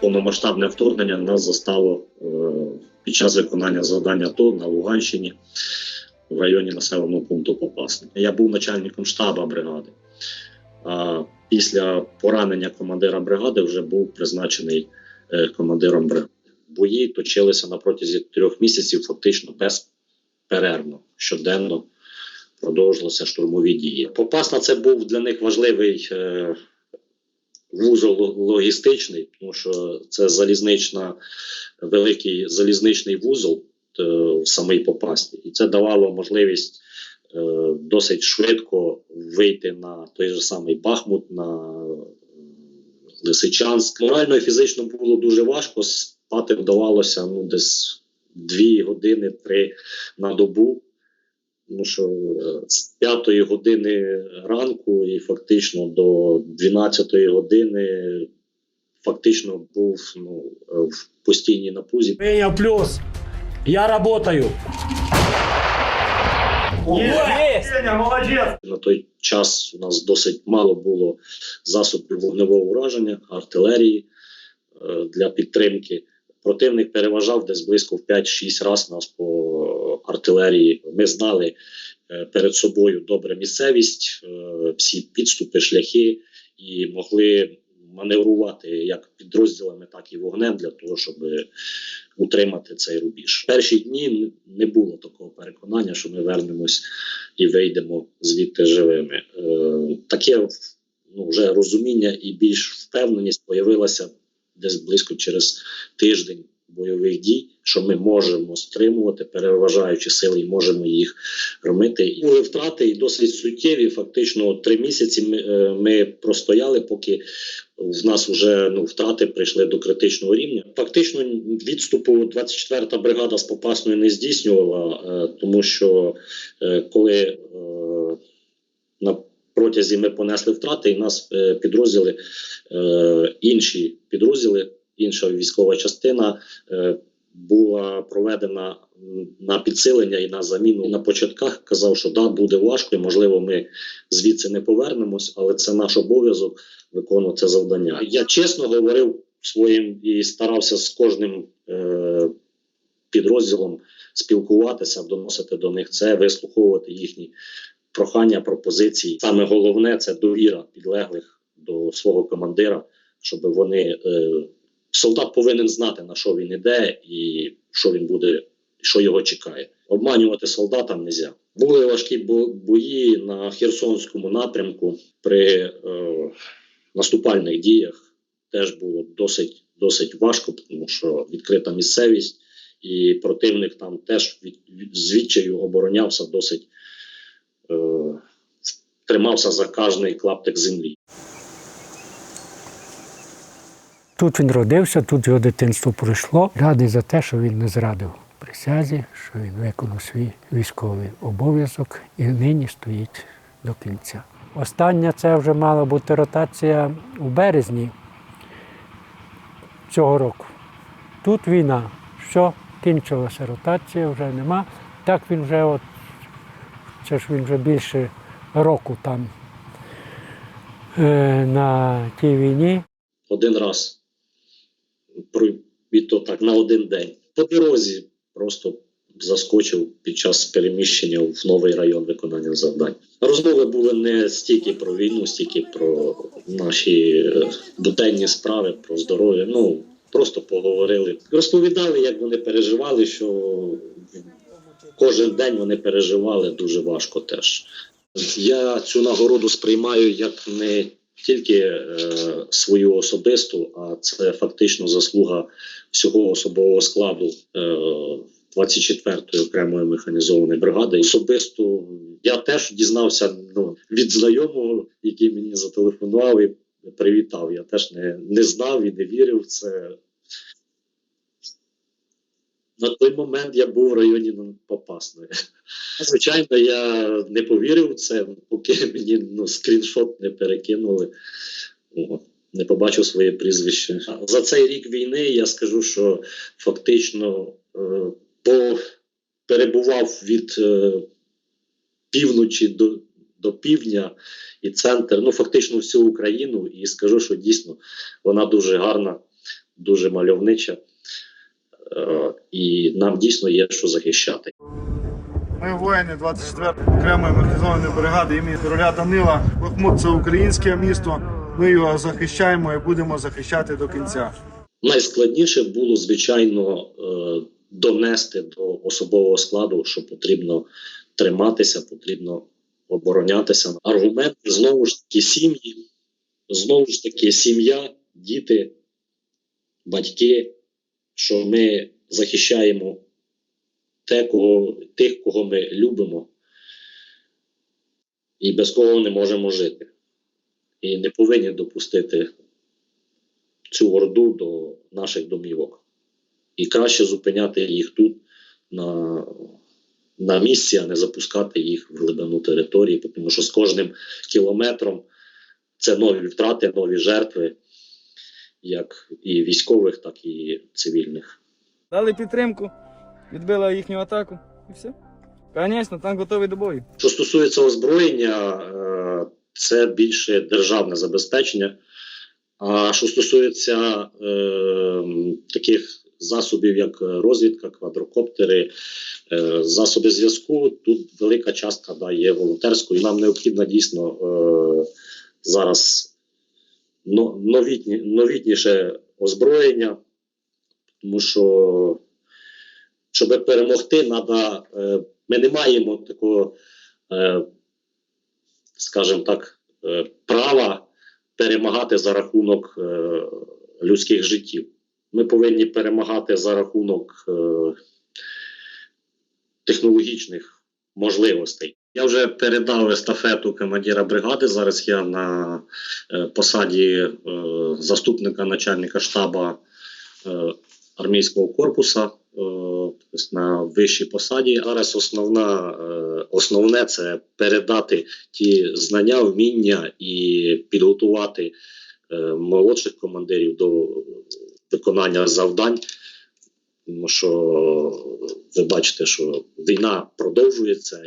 повномасштабне вторгнення нас застало е, під час виконання завдання АТО на Луганщині в районі населеного пункту Попасне. Я був начальником штаба бригади. А після поранення командира бригади вже був призначений е, командиром бригади. Бої точилися на протязі трьох місяців, фактично безперервно, щоденно продовжувалися штурмові дії. Попасна це був для них важливий е, вузол логістичний, тому що це залізнична, великий залізничний вузол е, в самій Попасні, і це давало можливість е, досить швидко вийти на той же самий Бахмут, на е, Лисичанськ. Морально і фізично було дуже важко. Спати вдавалося ну, десь дві години, три на добу. Тому що е, з 5 години ранку і фактично до 12 години фактично був ну, е, в постійній напузі. Меня плюс. Я. Сеня! На той час у нас досить мало було засобів вогневого ураження, артилерії е, для підтримки. Противник переважав десь близько в 5-6 разів нас по артилерії. Ми знали е, перед собою добре місцевість, е, всі підступи, шляхи і могли маневрувати як підрозділами, так і вогнем для того, щоб утримати цей рубіж. Перші дні не було такого переконання, що ми вернемось і вийдемо звідти живими. Е, таке ну, вже розуміння і більш впевненість появилася десь близько через тиждень бойових дій, що ми можемо стримувати переважаючі сили і можемо їх ромити. Були втрати і досить суттєві. Фактично, три місяці ми, е, ми простояли, поки в нас вже ну, втрати прийшли до критичного рівня. Фактично, відступу 24-та бригада з Попасною не здійснювала, е, тому що е, коли на протязі ми понесли втрати, і нас підрозділи, інші підрозділи, інша військова частина е, була проведена на підсилення і на заміну. І на початках казав, що да, буде важко, і можливо, ми звідси не повернемось, але це наш обов'язок виконувати це завдання. Я чесно говорив своїм і старався з кожним е, підрозділом спілкуватися, доносити до них це, вислуховувати їхні прохання, пропозиції. Саме головне це довіра підлеглих до свого командира, щоб вони е, солдат повинен знати на що він іде і що він буде, що його чекає. Обманювати солдатам не можна. Були важкі бо- бої на Херсонському напрямку при е, наступальних діях. Теж було досить досить важко, тому що відкрита місцевість, і противник там теж від, від з відчаю оборонявся досить е, тримався за кожний клаптик землі. Тут він родився, тут його дитинство пройшло. Радий за те, що він не зрадив присязі, що він виконав свій військовий обов'язок і нині стоїть до кінця. Остання це вже мала бути ротація у березні цього року. Тут війна. Що кінчилася ротація, вже нема. Так він вже от, це ж він вже більше року там е, на тій війні. один раз про- і то так на один день. По дорозі просто заскочив під час переміщення в новий район виконання завдань. Розмови були не стільки про війну, стільки про наші е, буденні справи, про здоров'я. Ну просто поговорили. Розповідали, як вони переживали, що кожен день вони переживали дуже важко теж. Я цю нагороду сприймаю як не тільки е, свою особисту, а це фактично заслуга всього особового складу е, 24-ї окремої механізованої бригади. Особисто я теж дізнався ну, від знайомого, який мені зателефонував і привітав. Я теж не, не знав і не вірив в це. На той момент я був в районі ну, Попасної. Звичайно, я не повірив в це, поки мені ну, скріншот не перекинули. О, Не побачив своє прізвище. За цей рік війни я скажу, що фактично е, по, перебував від е, півночі до, до півдня і центр, ну фактично всю Україну, і скажу, що дійсно вона дуже гарна, дуже мальовнича, е, і нам дійсно є що захищати. Ми воїни 24 окремої механізованої бригади імені короля Данила. Бахмут це українське місто. Ми його захищаємо і будемо захищати до кінця. Найскладніше було, звичайно, е, донести до особового складу, що потрібно триматися, потрібно оборонятися. Аргумент знову ж таки сім'ї, знову ж таки, сім'я, діти, батьки, що ми захищаємо те, кого, тих, кого ми любимо, і без кого не можемо жити. І не повинні допустити цю орду до наших домівок. І краще зупиняти їх тут на, на місці, а не запускати їх в глибину території, тому що з кожним кілометром це нові втрати, нові жертви, як і військових, так і цивільних. Дали підтримку, відбили їхню атаку і все. Звісно, танк готовий до бою. Що стосується озброєння, е, це більше державне забезпечення. А що стосується е, таких засобів, як розвідка, квадрокоптери, е, засоби зв'язку, тут велика частка да, є волонтерською. Нам необхідно дійсно е, зараз новітні, новітніше озброєння, тому що щоб перемогти, треба. Ми не маємо такого, е, скажімо так, е, права перемагати за рахунок е, людських життів. Ми повинні перемагати за рахунок технологічних можливостей. Я вже передав естафету командира бригади. Зараз я на е, посаді е, заступника начальника штабу е, армійського корпуса е, тобто на вищій посаді. Зараз основна, основне це передати ті знання, вміння і підготувати молодших командирів до виконання завдань. Тому що ви бачите, що війна продовжується,